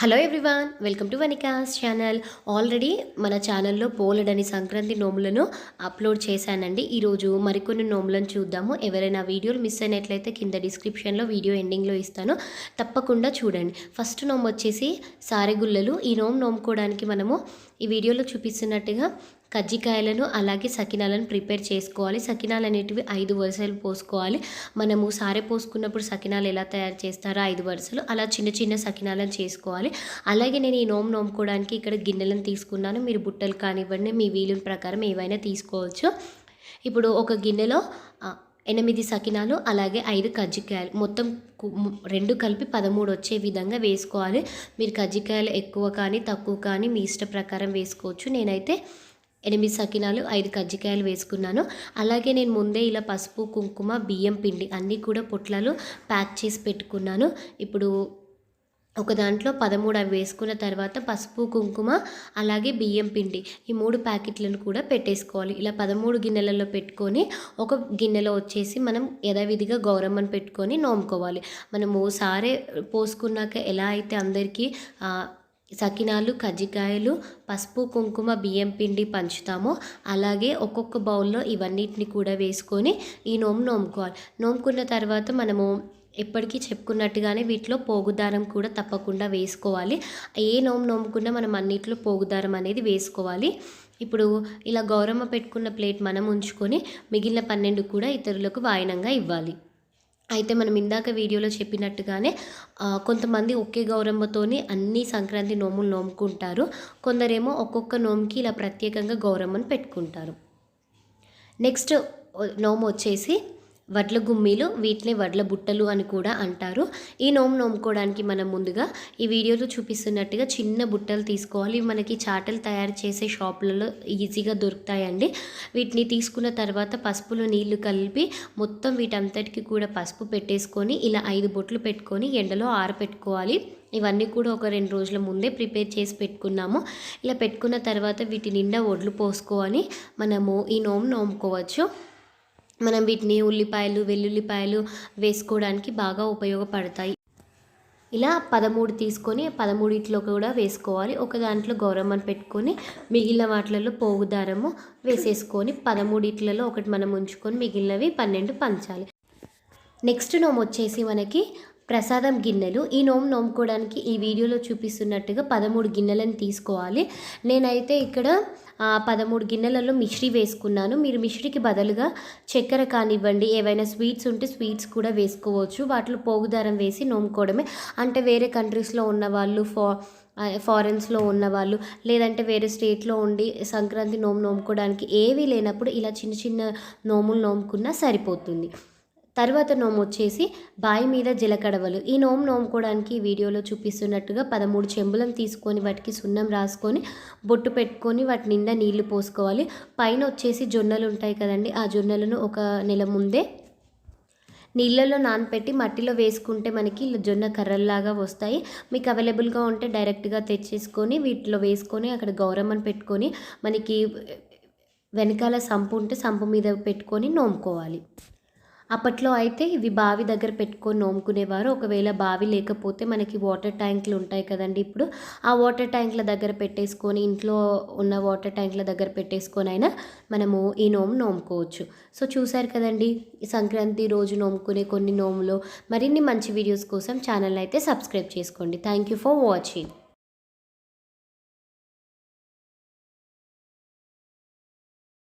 Hello everyone welcome to Vanikas channel already మన ఛానల్లో పోలడని Sankranti నోములను upload చేశానండి. ఈరోజు మరికొన్ని నోములను చూద్దాము. ఎవరైనా వీడియోలు మిస్ అయినట్లయితే కింద డిస్క్రిప్షన్లో వీడియో ఎండింగ్లో ఇస్తాను. తప్పకుండా చూడండి. ఫస్ట్ నోము వచ్చేసి సారెగుల్లలు ఈ నోము నోముకోవడానికి మనము ఈ వీడియోలో చూపిస్తున్నట్టుగా కజ్జికాయలను అలాగే సకినాలను ప్రిపేర్ చేసుకోవాలి. సకినాలు అనేటివి ఐదు వరుసలు పోసుకోవాలి. మనము సారె పోసుకున్నప్పుడు సకినాలు ఎలా తయారు చేస్తారో ఐదు వరుసలు అలా చిన్న చిన్న సకినాలను చేసుకోవాలి. అలాగే నేను ఈ నోము నోముకోవడానికి ఇక్కడ గిన్నెలను తీసుకున్నాను. మీరు బుట్టలు కానివ్వండి మీ వీలు ప్రకారం ఏవైనా తీసుకోవచ్చు. ఇప్పుడు ఒక గిన్నెలో ఎనిమిది సకినాలు అలాగే ఐదు కజ్జికాయలు. మొత్తం కు- రెండు కలిపి పదమూడు వచ్చే విధంగా వేసుకోవాలి. మీరు కజ్జికాయలు ఎక్కువ కానీ తక్కువ కానీ మీ ఇష్ట ప్రకారం వేసుకోవచ్చు. నేనైతే ఎనిమిది సకినాలు ఐదు కజ్జికాయలు వేసుకున్నాను. అలాగే నేను ముందే ఇలా పసుపు కుంకుమ బియ్యం పిండి అన్నీ కూడా పొట్లాలు ప్యాక్ చేసి పెట్టుకున్నాను. ఇప్పుడు ఒక దాంట్లో పదమూడు అవి వేసుకున్న తర్వాత పసుపు కుంకుమ అలాగే బియ్యం పిండి ఈ మూడు ప్యాకెట్లను కూడా పెట్టేసుకోవాలి. ఇలా పదమూడు గిన్నెలలో పెట్టుకొని ఒక గిన్నెలో వచ్చేసి మనం యథావిధిగా గౌరమ్మను పెట్టుకొని నోముకోవాలి. మనము సారే పోసుకున్నాక ఎలా అయితే అందరికీ సకినాలు కజ్జికాయలు పసుపు కుంకుమ బియ్యం పిండి పంచుతామో అలాగే ఒక్కొక్క బౌల్లో ఇవన్నిటిని కూడా వేసుకొని ఈ నోము నోముకోవాలి. నోముకున్న తర్వాత మనము ఎప్పటికీ చెప్పుకున్నట్టుగానే వీటిలో పోగుదారం కూడా తప్పకుండా వేసుకోవాలి. ఏ నోము నోముకున్నా మనం అన్నిట్లో పోగుదారం అనేది వేసుకోవాలి. ఇప్పుడు ఇలా గౌరమ్మ పెట్టుకున్న ప్లేట్ మనం ఉంచుకొని మిగిలిన పన్నెండు కూడా ఇతరులకు వాయనంగా ఇవ్వాలి. అయితే మనం ఇందాక వీడియోలో చెప్పినట్టుగానే కొంతమంది ఒకే గౌరమ్మతోనే అన్ని సంక్రాంతి నోములు నోముకుంటారు. కొందరేమో ఒక్కొక్క నోముకి ఇలా ప్రత్యేకంగా గౌరమ్మను పెట్టుకుంటారు. నెక్స్ట్ నోము వచ్చేసి వడ్ల గుమ్మీలు వీటిని వడ్ల బుట్టలు అని కూడా అంటారు. ఈ నోము నోముకోవడానికి మనం ముందుగా ఈ వీడియోలో చూపిస్తున్నట్టుగా చిన్న బుట్టలు తీసుకోవాలి. మనకి చాటలు తయారు చేసే షాపులలో ఈజీగా దొరుకుతాయండి. వీటిని తీసుకున్న తర్వాత పసుపులో నీళ్ళు కలిపి మొత్తం వీటంతటికి కూడా పసుపు పెట్టేసుకొని ఇలా ఐదు బొట్లు పెట్టుకొని ఎండలో ఆరపెట్టుకోవాలి. ఇవన్నీ కూడా ఒక రెండు రోజుల ముందే ప్రిపేర్ చేసి పెట్టుకున్నాము. ఇలా పెట్టుకున్న తర్వాత వీటి నిండా ఒడ్లు పోసుకోవాలి మనము ఈ నోము నోముకోవచ్చు. మనం వీటిని ఉల్లిపాయలు వెల్లుల్లిపాయలు వేసుకోవడానికి బాగా ఉపయోగపడతాయి. ఇలా పదమూడు తీసుకొని పదమూడిట్లో కూడా వేసుకోవాలి. ఒక దాంట్లో గౌరమ్మను పెట్టుకొని మిగిలిన వాటిలలో పోగు దారము వేసేసుకొని పదమూడిట్లలో ఒకటి మనం ఉంచుకొని మిగిలినవి పన్నెండు పంచాలి. నెక్స్ట్ నోము వచ్చేసి మనకి ప్రసాదం గిన్నెలు. ఈ నోము నోముకోవడానికి ఈ వీడియోలో చూపిస్తున్నట్టుగా పదమూడు గిన్నెలను తీసుకోవాలి. నేనైతే ఇక్కడ పదమూడు గిన్నెలలో మిశ్రీ వేసుకున్నాను. మీరు మిశ్రీకి బదులుగా చక్కెర కానివ్వండి ఏవైనా స్వీట్స్ ఉంటే స్వీట్స్ కూడా వేసుకోవచ్చు. వాటిలో పోగుదారం వేసి నోముకోవడమే. అంటే వేరే కంట్రీస్లో ఉన్న వాళ్ళు ఫా ఫారెన్స్లో ఉన్నవాళ్ళు లేదంటే వేరే స్టేట్లో ఉండి సంక్రాంతి నోము నోముకోవడానికి ఏవీ లేనప్పుడు ఇలా చిన్న చిన్న నోములు నోముకున్నా సరిపోతుంది. తర్వాత నోము వచ్చేసి బాయి మీద జిలకడవలు. ఈ నోము నోముకోవడానికి వీడియోలో చూపిస్తున్నట్టుగా పదమూడు చెంబులను తీసుకొని వాటికి సున్నం రాసుకొని బొట్టు పెట్టుకొని వాటి నిండా నీళ్ళు పోసుకోవాలి. పైన వచ్చేసి జొన్నలు ఉంటాయి కదండి ఆ జొన్నలను ఒక నెల ముందే నీళ్ళలో నానపెట్టి మట్టిలో వేసుకుంటే మనకి జొన్న కర్రల్లాగా వస్తాయి. మీకు అవైలబుల్గా ఉంటే డైరెక్ట్గా తెచ్చేసుకొని వీటిలో వేసుకొని అక్కడ గౌరమ్మని పెట్టుకొని మనకి వెనకాల సంపు ఉంటే సంపు మీద పెట్టుకొని నోముకోవాలి. అప్పట్లో అయితే ఇవి బావి దగ్గర పెట్టుకొని నోముకునేవారు. ఒకవేళ బావి లేకపోతే మనకి వాటర్ ట్యాంకులు ఉంటాయి కదండి ఇప్పుడు. ఆ వాటర్ ట్యాంకుల దగ్గర పెట్టేసుకొని ఇంట్లో ఉన్న వాటర్ ట్యాంకుల దగ్గర పెట్టేసుకొని అయినా మనము ఈ నోము నోముకోవచ్చు. సో చూసారు కదండి ఈ సంక్రాంతి రోజు నోముకునే కొన్ని నోములు. మరిన్ని మంచి వీడియోస్ కోసం ఛానల్ అయితే సబ్స్క్రైబ్ చేసుకోండి. Thank you for watching.